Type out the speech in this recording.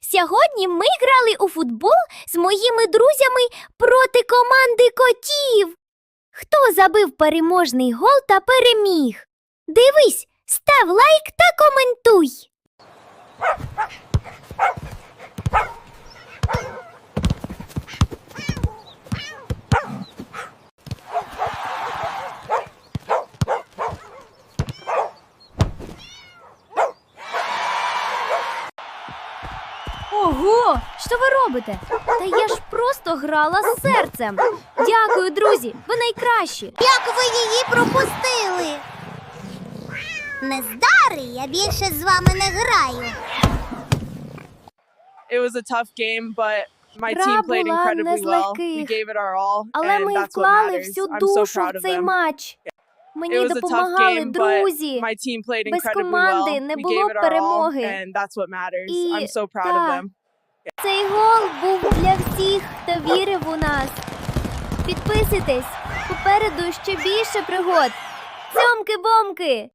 Сьогодні ми грали у футбол з моїми друзями проти команди котів. Хто забив переможний гол та переміг? Дивись, став лайк та коментуй. Ого, що ви робите? Та я ж просто грала з серцем. Дякую, друзі, ви найкращі. Як ви її пропустили? Нездари, я більше з вами не граю. it was a tough game, but my Гра team played була incredibly не з well. We легких. gave it our all, Але and ми that's what вклали matters. всю I'm so душу proud в of цей them. матч. Мені допомагали game, друзі. my team played Без команди well. не було перемоги. and that's what matters. І I'm so proud of так. Цей гол був для всіх, хто вірив у нас. Підписуйтесь, попереду ще більше пригод. Цьомки-бомки!